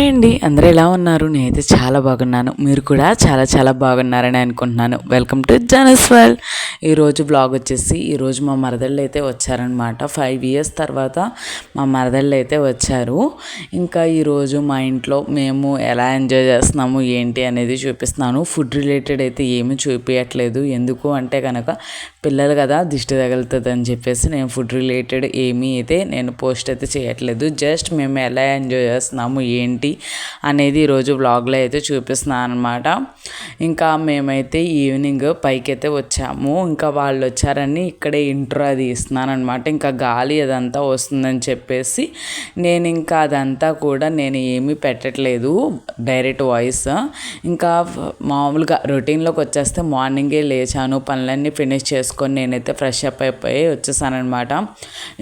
Hi అండి. అందరూ ఎలా ఉన్నారు? నేనైతే చాలా బాగున్నాను. మీరు కూడా చాలా చాలా బాగున్నారని అనుకుంటున్నాను. వెల్కమ్ టు జనస్వల్ ఈరోజు బ్లాగ్ వచ్చేసి ఈరోజు మా మరదళ్ళు అయితే వచ్చారనమాట ఫైవ్ ఇయర్స్ తర్వాత మా మరదళ్ళు అయితే వచ్చారు. ఇంకా ఈరోజు మా ఇంట్లో మేము ఎలా ఎంజాయ్ చేస్తున్నాము ఏంటి అనేది చూపిస్తున్నాను. ఫుడ్ రిలేటెడ్ అయితే ఏమీ చూపించట్లేదు ఎందుకు అంటే కనుక పిల్లలు కదా దిష్టి తగులుతుంది అని చెప్పేసి నేను ఫుడ్ రిలేటెడ్ ఏమీ అయితే నేను పోస్ట్ అయితే చేయట్లేదు. జస్ట్ మేము ఎలా ఎంజాయ్ చేస్తున్నాము ఏంటి అనేది ఈరోజు వ్లాగ్లో అయితే చూపిస్తున్నాను అనమాట ఇంకా మేమైతే ఈవినింగ్ పైకి అయితే వచ్చాము. ఇంకా వాళ్ళు వచ్చారని ఇక్కడే ఇంట్రో అది ఇస్తున్నాను అనమాట ఇంకా గాలి అదంతా వస్తుందని చెప్పేసి నేను ఇంకా అదంతా కూడా నేను ఏమీ పెట్టట్లేదు డైరెక్ట్ వాయిస్. ఇంకా మామూలుగా రొటీన్లోకి వచ్చేస్తే మార్నింగే లేచాను పనులన్నీ ఫినిష్ చేసుకొని నేనైతే ఫ్రెష్ అప్ అయిపోయి వచ్చేసానమాట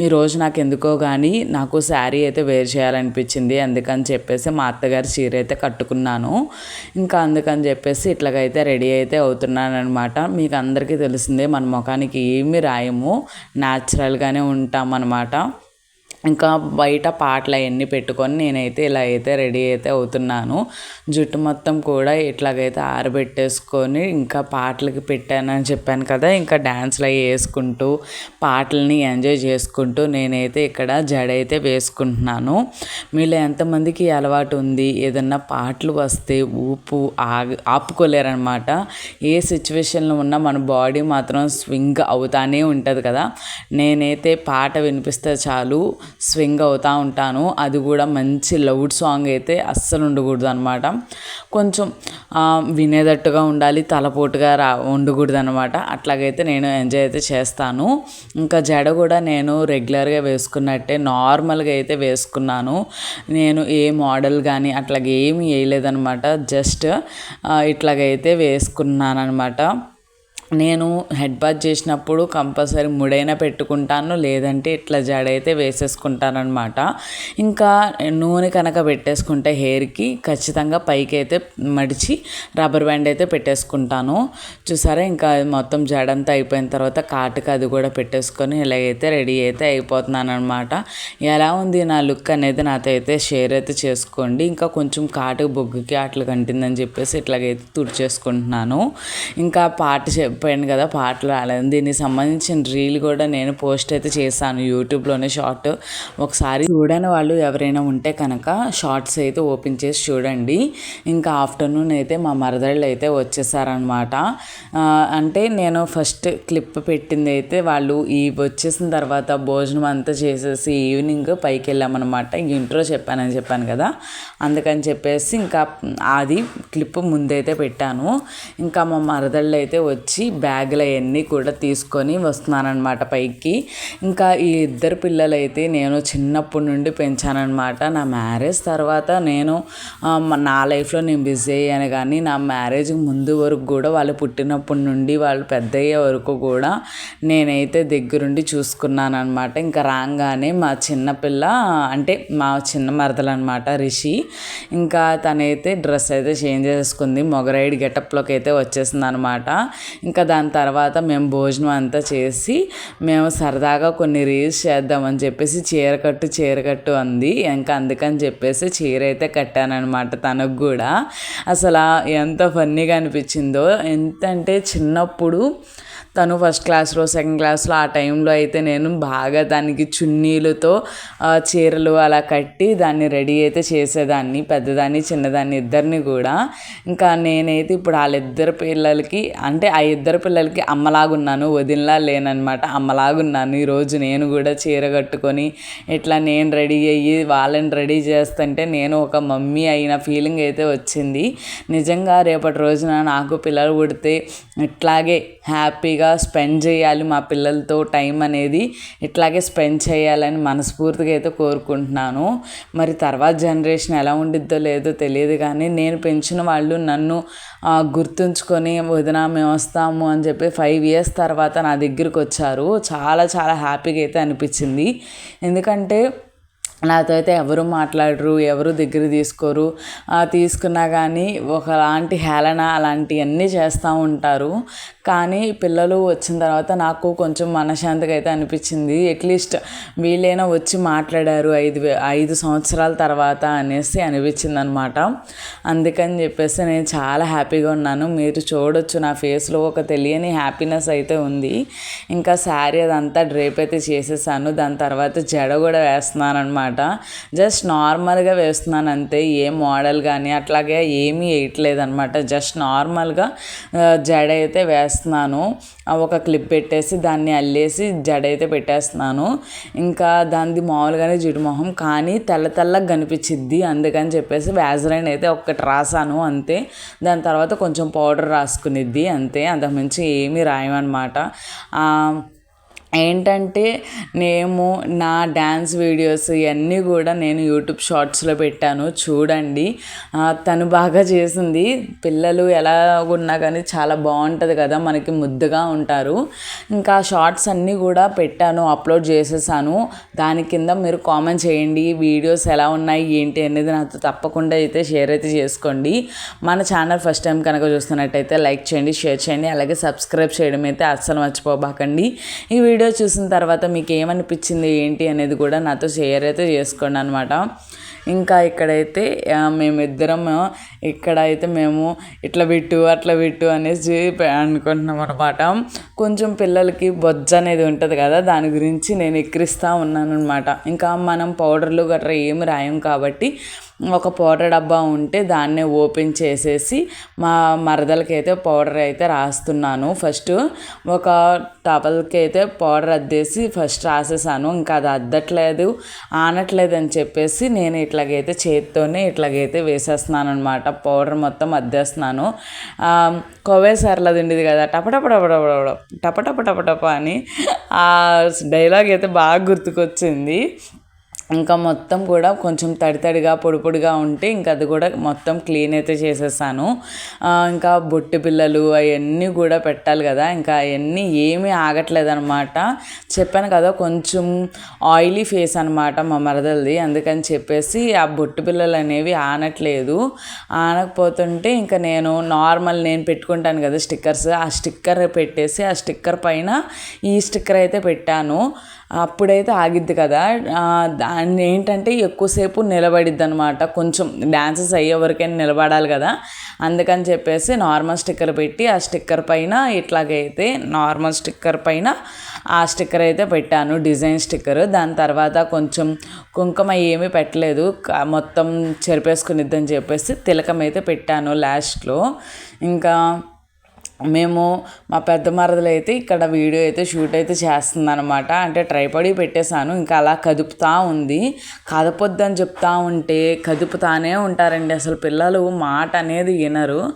ఈరోజు నాకు ఎందుకో కానీ నాకు శారీ అయితే వేర్ చేయాలనిపించింది అందుకని చెప్పేసి మా అత్తగారి చీర అయితే కట్టుకున్నాను. ఇంకా అందుకని చెప్పేసి ఇట్లాగైతే రెడీ అయితే అవుతున్నాను అనమాట మీకు అందరికీ తెలిసిందే మన ముఖానికి ఏమి రాయము. న్యాచురల్గానే ఉంటామన్నమాట. ఇంకా బయట పాటలు అవన్నీ పెట్టుకొని నేనైతే ఇలా అయితే రెడీ అయితే అవుతున్నాను. జుట్టు మొత్తం కూడా ఇట్లాగైతే ఆరబెట్టేసుకొని ఇంకా పాటలకి పెట్టానని చెప్పాను కదా. ఇంకా డ్యాన్స్లు అవి వేసుకుంటూ పాటలని ఎంజాయ్ చేసుకుంటూ నేనైతే ఇక్కడ జడ అయితే వేసుకుంటున్నాను. మీలో ఎంతమందికి అలవాటు ఉంది? ఏదన్నా పాటలు వస్తే ఊపు ఆగి ఆపుకోలేరనమాట ఏ సిచ్యువేషన్లో ఉన్నా మన బాడీ మాత్రం స్వింగ్ అవుతానే ఉంటుంది కదా. నేనైతే పాట వినిపిస్తే చాలు. స్వింగ్ అవుతూ ఉంటాను. అది కూడా మంచి లౌడ్ సాంగ్ అయితే అస్సలు ఉండకూడదు అనమాట కొంచెం వినేటట్టుగా ఉండాలి తలపోటుగా రా ఉండకూడదు అనమాట అట్లాగైతే నేను ఎంజాయ్ అయితే చేస్తాను. ఇంకా జడ కూడా నేను రెగ్యులర్గా వేసుకున్నట్టే నార్మల్గా అయితే వేసుకున్నాను. నేను ఏ మోడల్ కానీ అట్లాగే ఏమి వేయలేదనమాట జస్ట్ ఇట్లాగైతే వేసుకున్నాను అనమాట నేను హెడ్ బాత్ చేసినప్పుడు కంపల్సరీ ముడైనా పెట్టుకుంటాను లేదంటే ఇట్లా జడైతే వేసేసుకుంటానమాట ఇంకా నూనె కనుక పెట్టేసుకుంటే హెయిర్కి ఖచ్చితంగా పైకి అయితే మడిచి రబ్బర్ బ్యాండ్ అయితే పెట్టేసుకుంటాను. చూసారా ఇంకా మొత్తం జడంతా అయిపోయిన తర్వాత కాటుక అది కూడా పెట్టేసుకొని ఇలాగైతే రెడీ అయితే అయిపోతున్నాను అనమాట ఎలా ఉంది నా లుక్ అనేది నాతో అయితే షేర్ అయితే చేసుకోండి. ఇంకా కొంచెం కాటుక బొగ్గుకి అట్లా కంటిందని చెప్పేసి ఇట్లాగైతే తుడిచేసుకుంటున్నాను. ఇంకా పాట చెప్పాను కదా పాటలు రాలేదు దీనికి సంబంధించిన రీల్ కూడా నేను పోస్ట్ అయితే చేశాను యూట్యూబ్లోనే షార్ట్. ఒకసారి చూడని వాళ్ళు ఎవరైనా ఉంటే కనుక షార్ట్స్ అయితే ఓపెన్ చేసి చూడండి. ఇంకా ఆఫ్టర్నూన్ అయితే మా మరదళ్ళు అయితే వచ్చేసారనమాట అంటే నేను ఫస్ట్ క్లిప్ పెట్టింది అయితే వాళ్ళు ఈ వచ్చేసిన తర్వాత భోజనం అంతా చేసేసి ఈవినింగ్ పైకి వెళ్ళామన్నమాట. ఇంట్రో చెప్పానని చెప్పాను కదా. అందుకని చెప్పేసి ఇంకా అది క్లిప్ ముందైతే పెట్టాను. ఇంకా మా మరదళ్ళు అయితే వచ్చి బ్యాగులు అవన్నీ కూడా తీసుకొని వస్తున్నానమాట పైకి. ఇంకా ఈ ఇద్దరు పిల్లలైతే నేను చిన్నప్పటి నుండి పెంచానమాట నా మ్యారేజ్ తర్వాత నేను నా లైఫ్లో నేను బిజీ అయ్యాను కానీ నా మ్యారేజ్ ముందు వరకు కూడా వాళ్ళు పుట్టినప్పటి నుండి వాళ్ళు పెద్ద అయ్యే వరకు కూడా నేనైతే దగ్గరుండి చూసుకున్నానమాట ఇంకా రాగానే మా చిన్నపిల్ల అంటే మా చిన్న మరదలు అనమాట రిషి. ఇంకా తనైతే డ్రెస్ అయితే చేంజ్ చేసుకుంది మొగరైడ్ గెటప్లోకి అయితే వచ్చేసింది అనమాట ఇంకా ఇంకా దాని తర్వాత మేము భోజనం అంతా చేసి మేము సరదాగా కొన్ని రీల్స్ చేద్దామని చెప్పేసి చీర కట్టు చీర కట్టు అంది. ఇంకా అందుకని చెప్పేసి చీర అయితే కట్టానమాట తనకు కూడా. అసలు ఎంత ఫన్నీగా అనిపించిందో ఎంత అంటే చిన్నప్పుడు తను ఫస్ట్ క్లాస్లో సెకండ్ క్లాస్లో ఆ టైంలో అయితే నేను బాగా దానికి చున్నీలతో చీరలు అలా కట్టి దాన్ని రెడీ అయితే చేసేదాన్ని పెద్దదాన్ని చిన్నదాన్ని ఇద్దరిని కూడా. ఇంకా నేనైతే ఇప్పుడు వాళ్ళిద్దరు పిల్లలకి అంటే ఆ ఇద్దరు పిల్లలకి అమ్మలాగున్నాను వదినలా లేనమాట అమ్మలాగున్నాను. ఈరోజు నేను కూడా చీర కట్టుకొని ఇట్లా నేను రెడీ అయ్యి వాళ్ళని రెడీ చేస్తుంటే నేను ఒక మమ్మీ అయిన ఫీలింగ్ అయితే వచ్చింది. నిజంగా రేపటి రోజున నాకు పిల్లలు పుడితే ఇట్లాగే హ్యాపీగా స్పెండ్ చేయాలి మా పిల్లలతో టైం అనేది ఇట్లాగే స్పెండ్ చేయాలని మనస్ఫూర్తిగా అయితే కోరుకుంటున్నాను. మరి తర్వాత జనరేషన్ ఎలా ఉండిద్దో లేదో తెలియదు కానీ నేను పెంచిన వాళ్ళు నన్ను గుర్తుంచుకొని వదిన మేము వస్తాము అని చెప్పి ఫైవ్ ఇయర్స్ తర్వాత నా దగ్గరికి వచ్చారు. చాలా చాలా హ్యాపీగా అయితే అనిపించింది. ఎందుకంటే నాతో అయితే ఎవరు మాట్లాడరు ఎవరు దగ్గర తీసుకోరు. తీసుకున్నా కానీ ఒకలాంటి హేళన అలాంటివన్నీ చేస్తూ ఉంటారు. కానీ పిల్లలు వచ్చిన తర్వాత నాకు కొంచెం మనశాంతిగా అయితే అనిపించింది. అట్లీస్ట్ వీళ్ళైనా వచ్చి మాట్లాడారు ఐదు ఐదు సంవత్సరాల తర్వాత అనేసి అనిపించింది అనమాట అందుకని చెప్పేసి నేను చాలా హ్యాపీగా ఉన్నాను. మీరు చూడొచ్చు నా ఫేస్లో ఒక తెలియని హ్యాపీనెస్ అయితే ఉంది. ఇంకా శారీ అదంతా డ్రేప్ అయితే చేసేసాను. దాని తర్వాత జడ కూడా వేస్తున్నాను అనమాట జస్ట్ నార్మల్గా వేస్తున్నాను అంతే ఏ మోడల్ కానీ అట్లాగే ఏమీ వేయట్లేదు అనమాట జస్ట్ నార్మల్గా జడ అయితే వేస్తున్నాను. ఒక క్లిప్ పెట్టేసి దాన్ని అల్లేసి జడ అయితే పెట్టేస్తున్నాను. ఇంకా దానిది మామూలుగానే జిడ్డు మొహం కానీ తెల్ల తెల్లగా కనిపించిద్ది. అందుకని చెప్పేసి వ్యాజరైన్ అయితే ఒక్కటి రాసాను అంతే. దాని తర్వాత కొంచెం పౌడర్ రాసుకునిద్ది అంతే. అంతకుమించి ఏమీ రాయమన్నమాట. ఏంటంటే నేను నా డ్యాన్స్ వీడియోస్ ఇవన్నీ కూడా నేను యూట్యూబ్ షార్ట్స్లో పెట్టాను. చూడండి. తను బాగా చేసింది. పిల్లలు ఎలా ఉన్నా కానీ చాలా బాగుంటుంది కదా మనకి ముద్దుగా ఉంటారు. ఇంకా షార్ట్స్ అన్నీ కూడా పెట్టాను అప్లోడ్ చేసేసాను. దాని కింద మీరు కామెంట్ చేయండి వీడియోస్ ఎలా ఉన్నాయి ఏంటి అనేది నాతో తప్పకుండా అయితే షేర్ అయితే చేసుకోండి. మన ఛానల్ ఫస్ట్ టైం కనుక చూస్తున్నట్టయితే లైక్ చేయండి షేర్ చేయండి అలాగే సబ్స్క్రైబ్ చేయడం అయితే అస్సలు మర్చిపోబాకండి. ఈ వీడియో వీడియో చూసిన తర్వాత మీకు ఏమనిపించింది ఏంటి అనేది కూడా నాతో షేర్ అయితే చేసుకోండి అనమాట ఇంకా ఇక్కడైతే ఆ, మేమిద్దరం ఇక్కడ అయితే మేము ఇట్లా పెట్టు అట్లా పెట్టు అనేసి అనుకుంటున్నాం అనమాట కొంచెం పిల్లలకి బొజ్జ అనేది ఉంటుంది కదా దాని గురించి నేను ఎక్కిరిస్తూ ఉన్నాను అనమాట ఇంకా మనం పౌడర్లు గట్రా ఏమి రాయం కాబట్టి ఒక పౌడర్ డబ్బా ఉంటే దాన్నే ఓపెన్ చేసేసి మా మరదలకి అయితే పౌడర్ అయితే రాస్తున్నాను. ఫస్ట్ ఒక టవల్కి అయితే పౌడర్ అద్దేసి ఫస్ట్ రాసేసాను. ఇంకా అది అద్దట్లేదు ఆనట్లేదు అని చెప్పేసి నేను ఇట్లాగైతే చేతితోనే ఇట్లాగైతే వేసేస్తున్నాను అనమాట పౌడర్ మొత్తం అద్దేస్తున్నాను. ఆ, కొవ్వే సర్లది ఉండేది కదా టపటపడపడపడ టపటపటపటప అని ఆ డైలాగ్ అయితే బాగా గుర్తుకొచ్చింది. ఇంకా మొత్తం కూడా కొంచెం తడి తడిగా పొడి పొడిగా ఉంటే ఇంకా అది కూడా మొత్తం క్లీన్ అయితే చేసేసాను. ఇంకా బొట్టు పిల్లలు అవన్నీ కూడా పెట్టాలి కదా. ఇంకా అవన్నీ ఏమీ ఆగట్లేదు అనమాట చెప్పాను కదా కొంచెం ఆయిలీ ఫేస్ అనమాట మా మరదలది. అందుకని చెప్పేసి ఆ బొట్టు పిల్లలు అనేవి ఆనట్లేదు. ఆనకపోతుంటే ఇంకా నేను నార్మల్ నేను పెట్టుకుంటాను కదా స్టిక్కర్స్ ఆ స్టిక్కర్ పెట్టేసి ఆ స్టిక్కర్ పైన ఈ స్టిక్కర్ అయితే పెట్టాను. అప్పుడైతే ఆగిద్ది కదా. దాన్ని ఏంటంటే ఎక్కువసేపు నిలబడిద్ది అనమాట కొంచెం డ్యాన్సెస్ అయ్యే వరకైనా నిలబడాలి కదా. అందుకని చెప్పేసి నార్మల్ స్టిక్కర్ పెట్టి ఆ స్టిక్కర్ పైన ఇట్లాగైతే నార్మల్ స్టిక్కర్ పైన ఆ స్టిక్కర్ అయితే పెట్టాను డిజైన్ స్టిక్కర్. దాని తర్వాత కొంచెం కుంకుమ ఏమీ పెట్టలేదు. మొత్తం చెరిపేసుకునిద్దని చెప్పేసి తిలకం అయితే పెట్టాను లాస్ట్లో. ఇంకా మేము మా పెద్ద మరదలు అయితే ఇక్కడ వీడియో అయితే షూట్ అయితే చేస్తుందనమాట అంటే ట్రైపడి పెట్టేశాను. ఇంకా అలా కదుపుతా ఉంది. కదపొద్దని చెప్తా ఉంటే కదుపుతానే ఉంటారండి. అసలు పిల్లలు మాట అనేది వినరు.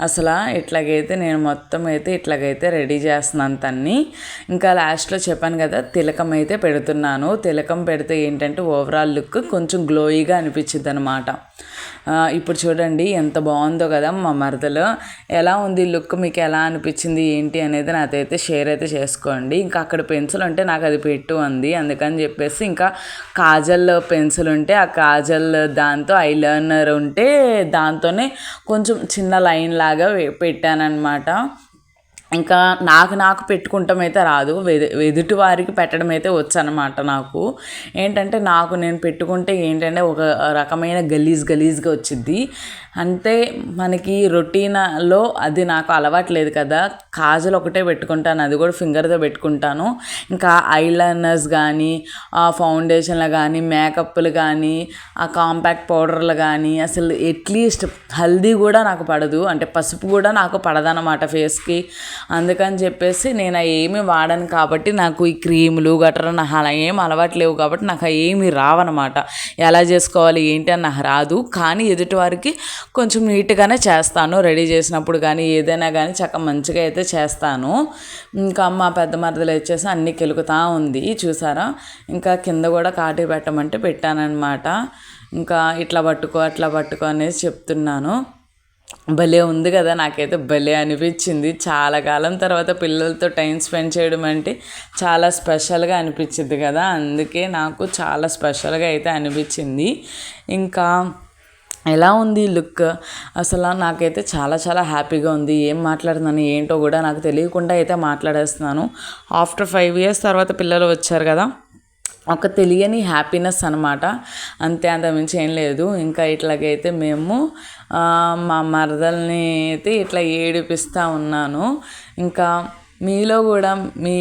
అసలు ఇట్లాగైతే నేను మొత్తం అయితే ఇట్లాగైతే రెడీ చేస్తున్నాను తన్ని. ఇంకా లాస్ట్లో చెప్పాను కదా తిలకం అయితే పెడుతున్నాను. తిలకం పెడితే ఏంటంటే ఓవరాల్ లుక్ కొంచెం గ్లోయిగా అనిపించింది అనమాట ఇప్పుడు చూడండి ఎంత బాగుందో కదా మా మరదలు. ఎలా ఉంది లుక్? మీకు ఎలా అనిపించింది? ఏంటి అనేది నాకైతే షేర్ అయితే చేసుకోండి. ఇంకా అక్కడ పెన్సిల్ ఉంటే నాకు అది పెట్టు అంది. అందుకని చెప్పేసి ఇంకా కాజల్ పెన్సిల్ ఉంటే ఆ కాజల్ దాంతో ఐ లర్నర్ ఉంటే దాంతోనే కొంచెం చిన్న లైన్ లాగా పెట్టానమాట ఇంకా నాకు నాకు పెట్టుకుంటాం అయితే రాదు. వెదు ఎదుటి వారికి పెట్టడం అయితే వచ్చనమాట నాకు. ఏంటంటే నాకు నేను పెట్టుకుంటే ఏంటంటే ఒక రకమైన గలీజ్ గలీజ్గా వచ్చింది అంటే మనకి రొటీన్లో అది నాకు అలవాట్లేదు కదా. కాజల్ ఒకటే పెట్టుకుంటాను అది కూడా ఫింగర్తో పెట్టుకుంటాను. ఇంకా ఐలైనర్స్ కానీ ఆ ఫౌండేషన్లు కానీ మేకప్లు కానీ ఆ కాంపాక్ట్ పౌడర్లు కానీ అసలు ఎట్లీస్ట్ హల్దీ కూడా నాకు పడదు. అంటే పసుపు కూడా నాకు పడదనమాట ఫేస్కి. అందుకని చెప్పేసి నేను ఏమి వాడను కాబట్టి నాకు ఈ క్రీములు గట్రా నాకు అలా ఏం అలవాటు లేవు కాబట్టి నాకు అవి ఏమి రావన్నమాట. ఎలా చేసుకోవాలి ఏంటి అని నాకు రాదు. కానీ ఎదుటి వారికి కొంచెం నీట్గానే చేస్తాను. రెడీ చేసినప్పుడు కానీ ఏదైనా కానీ చక్క మంచిగా అయితే చేస్తాను. ఇంకా మా పెద్ద మరదలు వచ్చేసి అన్నీ కెలుకుతా ఉంది. చూసారా? ఇంకా కింద కూడా కాటి పెట్టమంటే పెట్టానన్నమాట. ఇంకా ఇట్లా పట్టుకో అట్లా పట్టుకో అనేసి చెప్తున్నాను. భలే ఉంది కదా నాకైతే భలే అనిపించింది. చాలా కాలం తర్వాత పిల్లలతో టైం స్పెండ్ చేయడం అంటే చాలా స్పెషల్గా అనిపించింది కదా. అందుకే నాకు చాలా స్పెషల్గా అయితే అనిపించింది. ఇంకా ఎలా ఉంది లుక్? అసలు నాకైతే చాలా చాలా హ్యాపీగా ఉంది. ఏం మాట్లాడుతున్నాను ఏంటో కూడా నాకు తెలియకుండా అయితే మాట్లాడేస్తున్నాను. ఆఫ్టర్ ఫైవ్ ఇయర్స్ తర్వాత పిల్లలు వచ్చారు కదా ఒక తెలియని హ్యాపీనెస్ అనమాట అంతే అంతమించి ఏం లేదు. ఇంకా ఇట్లాగైతే మేము మా మరదల్ని అయితే ఇట్లా ఏడిపిస్తూ ఉన్నాను. ఇంకా మీలో కూడా మీ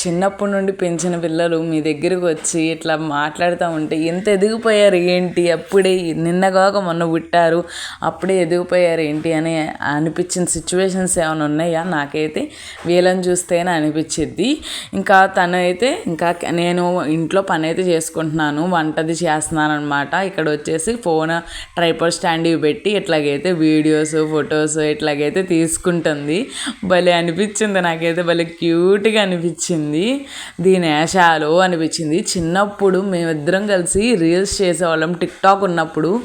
చిన్నప్పటి నుండి పెంచిన పిల్లలు మీ దగ్గరకు వచ్చి ఇట్లా మాట్లాడుతూ ఉంటే ఎంత ఎదిగిపోయారు ఏంటి? అప్పుడే నిన్నగాక మొన్న పుట్టారు. అప్పుడే ఎదిగిపోయారు ఏంటి అని అనిపించిన సిచ్యువేషన్స్ ఏమైనా ఉన్నాయా? నాకైతే వీళ్ళని చూస్తేనే అనిపించింది ఇంకా తను అయితే ఇంకా నేను ఇంట్లో పని అయితే చేసుకుంటున్నాను. వంటది చేస్తున్నాను అనమాట ఇక్కడ వచ్చేసి ఫోన్ ట్రైపర్ స్టాండ్ ఇవి పెట్టి ఇట్లాగైతే వీడియోస్ ఫొటోస్ ఇట్లాగైతే తీసుకుంటుంది. భలే అనిపించింది నాకైతే. భలే క్యూట్గా అనిపించింది. దీని వేషాలు అనిపించింది. చిన్నప్పుడు మేమిద్దరం కలిసి రీల్స్ చేసేవాళ్ళం. టిక్ టాక్ ఉన్నప్పుడు.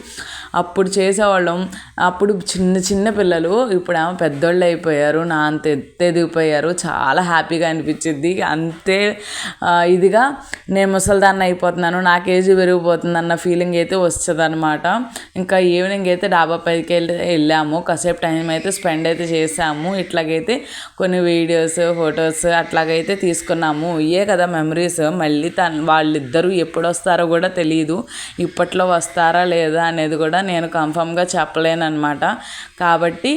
అప్పుడు చేసేవాళ్ళం. అప్పుడు చిన్న చిన్న పిల్లలు ఇప్పుడు ఏమో పెద్దోళ్ళు అయిపోయారు నా అంత ఎత్తు ఎదిగిపోయారు చాలా హ్యాపీగా అనిపించింది. అంతే ఇదిగా నేను ముసలిదాన్ని అయిపోతున్నాను నాకు ఏజ్ పెరిగిపోతుంది అన్న ఫీలింగ్ అయితే వస్తుంది అనమాట ఇంకా ఈవినింగ్ అయితే డాబా పైకి వెళ్ళి వెళ్ళాము. కాసేపు టైం అయితే స్పెండ్ అయితే చేసాము ఇట్లాగైతే కొన్ని వీడియోస్ ఫొటోస్ అట్లాగైతే తీసుకున్నాము. ఇయే కదా మెమరీస్ మళ్ళీ తను వాళ్ళిద్దరూ ఎప్పుడు వస్తారో కూడా తెలియదు ఇప్పట్లో వస్తారా లేదా అనేది కూడా నేను కన్ఫామ్గా చెప్పలేను అనమాట కాబట్టి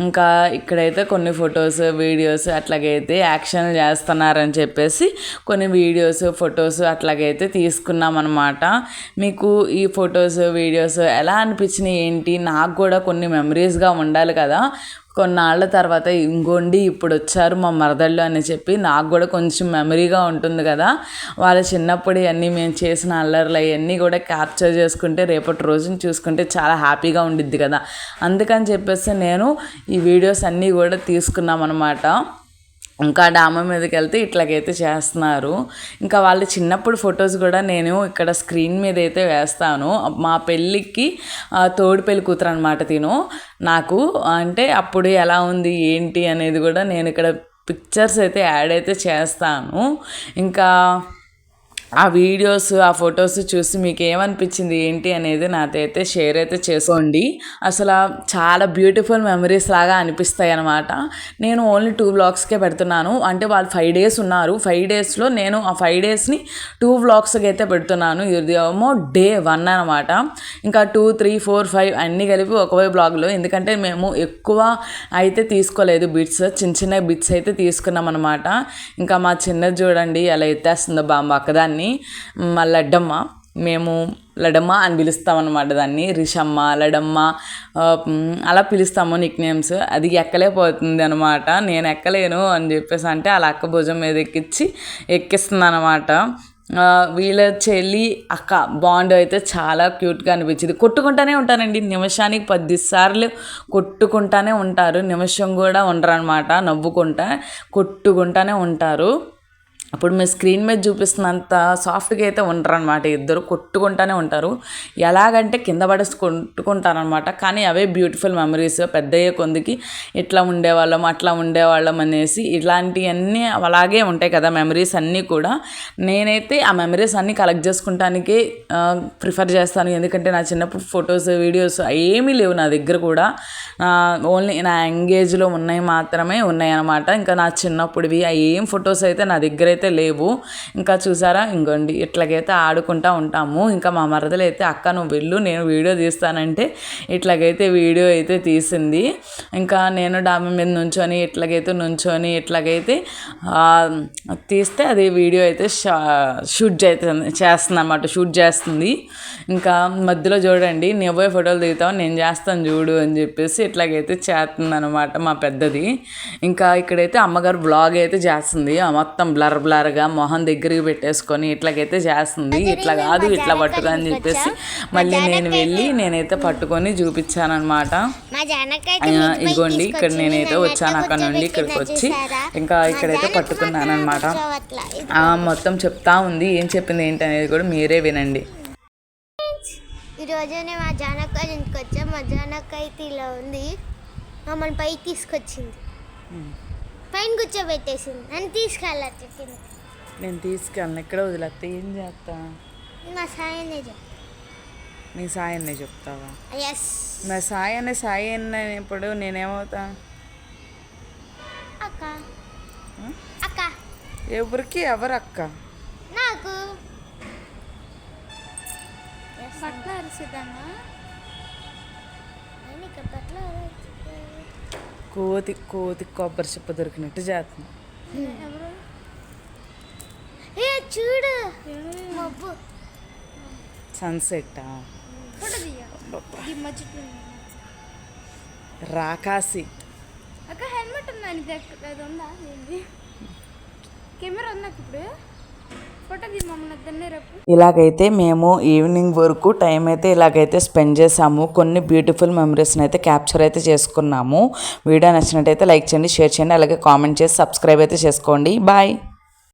ఇంకా ఇక్కడైతే కొన్ని ఫొటోస్ వీడియోస్ అట్లాగైతే యాక్షన్ చేస్తున్నారని చెప్పేసి కొన్ని వీడియోస్ ఫొటోస్ అట్లాగైతే తీసుకున్నాం అనమాట మీకు ఈ ఫొటోస్ వీడియోస్ ఎలా అనిపించినాయి ఏంటి? నాకు కూడా కొన్ని మెమరీస్గా ఉండాలి కదా. కొన్నాళ్ళ తర్వాత ఇంకోండి ఇప్పుడు వచ్చారు మా మరదళ్ళు అని చెప్పి నాకు కూడా కొంచెం మెమరీగా ఉంటుంది కదా. వాళ్ళ చిన్నప్పుడు అన్నీ మేము చేసిన అల్లర్లు అవన్నీ కూడా క్యాప్చర్ చేసుకుంటే రేపటి రోజున చూసుకుంటే చాలా హ్యాపీగా ఉండిద్ది కదా. అందుకని చెప్పేసి నేను ఈ వీడియోస్ అన్నీ కూడా తీసుకున్నాం అనమాట ఇంకా డామా మీదకి వెళ్తే ఇట్లాగైతే చేస్తున్నారు. ఇంకా వాళ్ళ చిన్నప్పుడు ఫొటోస్ కూడా నేను ఇక్కడ స్క్రీన్ మీద అయితే వేస్తాను. మా పెళ్ళికి తోడు పెళ్ళి కూతురు అనమాట తిను. నాకు అంటే అప్పుడు ఎలా ఉంది ఏంటి అనేది కూడా నేను ఇక్కడ పిక్చర్స్ అయితే యాడ్ అయితే చేస్తాను. ఇంకా ఆ వీడియోస్ ఆ ఫొటోస్ చూసి మీకు ఏమనిపించింది ఏంటి అనేది నాతైతే షేర్ అయితే చేసుకోండి. అసలు చాలా బ్యూటిఫుల్ మెమరీస్ లాగా అనిపిస్తాయి అనమాట నేను ఓన్లీ టూ వ్లాగ్స్కే పెడుతున్నాను. అంటే వాళ్ళు ఫైవ్ డేస్ ఉన్నారు. ఫైవ్ డేస్లో నేను ఆ ఫైవ్ డేస్ని టూ వ్లాగ్స్కి అయితే పెడుతున్నాను. ఇదేమో డే వన్ అనమాట ఇంకా టూ త్రీ ఫోర్ ఫైవ్ అన్నీ కలిపి ఒకవే బ్లాగ్లో. ఎందుకంటే మేము ఎక్కువ అయితే తీసుకోలేదు బిట్స్. చిన్న చిన్న బిట్స్ అయితే తీసుకున్నాం అనమాట ఇంకా మా చిన్నది చూడండి ఎలా ఎత్తేస్తుందో బామ్మ అక్కదాన్ని మా లడ్డమ్మ మేము లడమ్మ అని పిలుస్తామన్నమాట దాన్ని. రిషమ్మ లడమ్మ అలా పిలుస్తాము నిక్ నేమ్స్. అది ఎక్కలేకపోతుంది అనమాట నేను ఎక్కలేను అని చెప్పేసి అంటే అలా అక్క భుజం మీద ఎక్కించి ఎక్కిస్తుంది అనమాట వీళ్ళ చెల్లి అక్క బాండ్ అయితే చాలా క్యూట్గా అనిపించింది. కొట్టుకుంటానే ఉంటారండి. నిమిషానికి పది సార్లు కొట్టుకుంటానే ఉంటారు. నిమిషం కూడా ఉండరు అనమాట నవ్వుకుంటా కొట్టుకుంటానే ఉంటారు. అప్పుడు మీ స్క్రీన్ మీద చూపిస్తున్నంత సాఫ్ట్గా అయితే ఉండరు అనమాట ఇద్దరు కొట్టుకుంటానే ఉంటారు. ఎలాగంటే కింద పడేసి కొట్టుకుంటారనమాట కానీ అవే బ్యూటిఫుల్ మెమరీస్. పెద్దయ్యే కొందికి ఇట్లా ఉండేవాళ్ళం అట్లా ఉండేవాళ్ళం అనేసి ఇలాంటివన్నీ అలాగే ఉంటాయి కదా మెమరీస్ అన్నీ కూడా. నేనైతే ఆ మెమరీస్ అన్నీ కలెక్ట్ చేసుకుంటానికి ప్రిఫర్ చేస్తాను. ఎందుకంటే నా చిన్నప్పుడు ఫొటోస్ వీడియోస్ ఏమీ లేవు నా దగ్గర కూడా. ఓన్లీ నా ఎంగేజ్లో ఉన్నాయి మాత్రమే ఉన్నాయి అనమాట ఇంకా నా చిన్నప్పుడువి ఏం ఫొటోస్ అయితే నా దగ్గర అయితే లేవు ఇంకా చూసారా? ఇంకోండి ఇట్లాగైతే ఆడుకుంటా ఉంటాము. ఇంకా మా మరదలు అయితే అక్క నువ్వు వెళ్ళు నేను వీడియో తీస్తానంటే ఇట్లాగైతే వీడియో అయితే తీసింది. ఇంకా నేను డాబా మీద నుంచొని ఇట్లాగైతే నుంచొని ఇట్లాగైతే తీస్తే అది వీడియో అయితే షా షూట్ చేస్తుంది చేస్తుంది అన్నమాట షూట్ చేస్తుంది. ఇంకా మధ్యలో చూడండి నువ్వే ఫోటోలు దిగుతావు నేను చేస్తాను చూడు అని చెప్పేసి ఇట్లాగైతే చేస్తుంది అనమాట మా పెద్దది. ఇంకా ఇక్కడైతే అమ్మగారు బ్లాగ్ అయితే చేస్తుంది ఆ మొత్తం బ్లర్ బ్లర్గా మొహం దగ్గరికి పెట్టేసుకొని ఇట్లాగైతే చేస్తుంది. ఇట్లా కాదు ఇట్లా పట్టుకో అని చెప్పేసి మళ్ళీ నేను వెళ్ళి నేనైతే పట్టుకొని చూపించాను అనమాట మా జానకి ఆ, ఇదిగోండి ఇక్కడ నేనైతే వచ్చాను అక్కడ నుండి ఇక్కడికి వచ్చి. ఇంకా ఇక్కడైతే పట్టుకున్నాను అనమాట మొత్తం చెప్తా ఉంది. ఏం చెప్పింది ఏంటి అనేది కూడా మీరే వినండి. ఈ రోజు నేను మా జానక్క ఇంటికి వచ్చా మా జానక్క అయితే ఇలా ఉంది. మమ్మల్ని పైకి తీసుకొచ్చింది. పైన కూర్చోబెట్టేసింది. నన్ను తీసుకెళ్ళాలి చెప్పింది నేను తీసుకెళ్ళను. ఇక్కడ వదిలేస్తే ఏం చేస్తా? మా సాయనే చెప్పు. నీ సాయన్నే చెప్తావా? ఎస్ నా సాయి అనే సాయి అన్నప్పుడు నేనేమవుతా? అక్క? అక్క. ఎవరికి? ఎవరు అక్క నాకు. బట్టలు అరిసిద్దామా నేను ఇక్కడ కోతి కోతి కొబ్బరి చెప్ప దొరికినట్టు ఏ చూడు. మధ్య రాకాసి అక్క హెల్మెట్ ఉందా? కెమెరా ఉందా ఇప్పుడు? ఇలాగైతే మేము ఈవినింగ్ వరకు టైం అయితే ఇలాగైతే స్పెండ్ చేసాము కొన్ని బ్యూటిఫుల్ మెమరీస్ని అయితే క్యాప్చర్ అయితే చేసుకున్నాము. వీడియో నచ్చినట్టయితే లైక్ చేయండి షేర్ చేయండి అలాగే కామెంట్ చేసి సబ్స్క్రైబ్ అయితే చేసుకోండి. బాయ్.